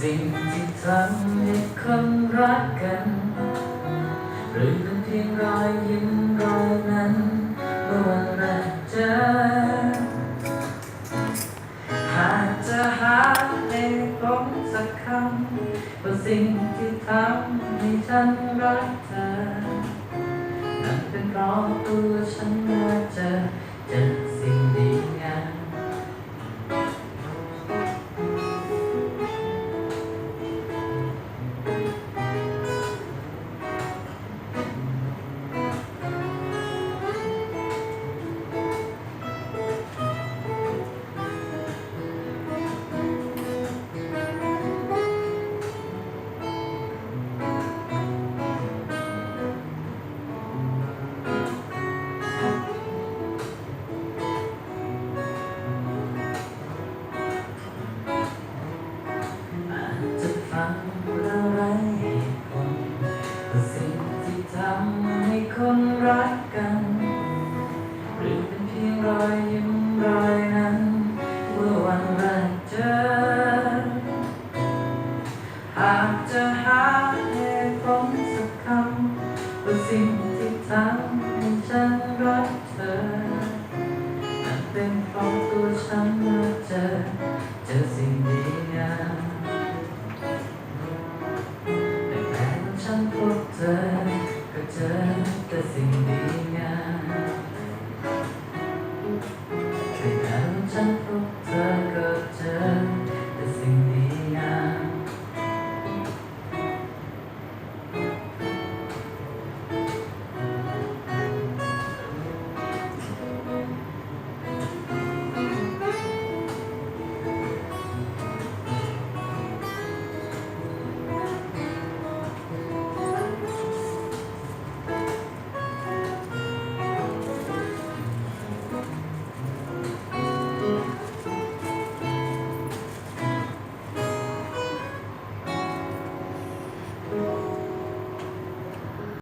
สิ่งที่ทำให้คนรักกัน หรือเป็นเพียงรอยยิ้มรอยนั้นเมื่อวันแรกเจอหากจะหาเหตุผลสักคำว่าสิ่งที่ทำให้ฉันรักเธอ นั่นเป็นเพราะตัวฉันว่าเจอำแล้วไร้คนก็สิ่งที่ทำให้คนรักกันหรือเป็นเพียงรอยยิ้มรอยนั้นเมื่อวันแรกเจอหากจะหาเหตุผลคำว่าสิ่งที่ทำให้ฉัน ฉันพบเธอ ก็เจอแต่สิ่งดีงามแต่แล้วฉันพบเธอ